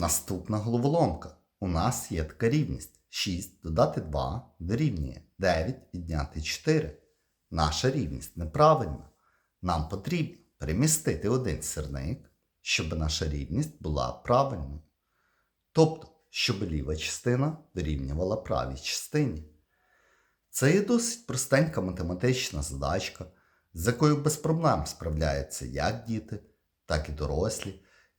Наступна головоломка. У нас є така рівність. 6 додати 2 дорівнює 9 відняти 4. Наша рівність неправильна. Нам потрібно перемістити один сірник, щоб наша рівність була правильною. Тобто, щоб ліва частина дорівнювала правій частині. Це є досить простенька математична задачка, з якою без проблем справляються як діти, так і дорослі.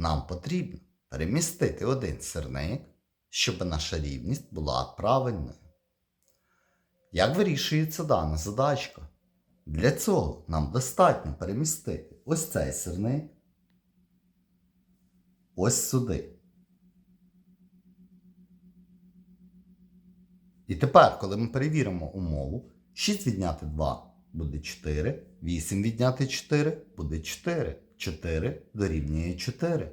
Нам потрібно перемістити один сирник, щоб наша рівність була правильною. Як вирішується дана задачка? Для цього нам достатньо перемістити ось цей сирник ось сюди. І тепер, коли ми перевіримо умову, 6 відняти 2 буде 4, 8 відняти 4 буде 4. 4 дорівнює 4.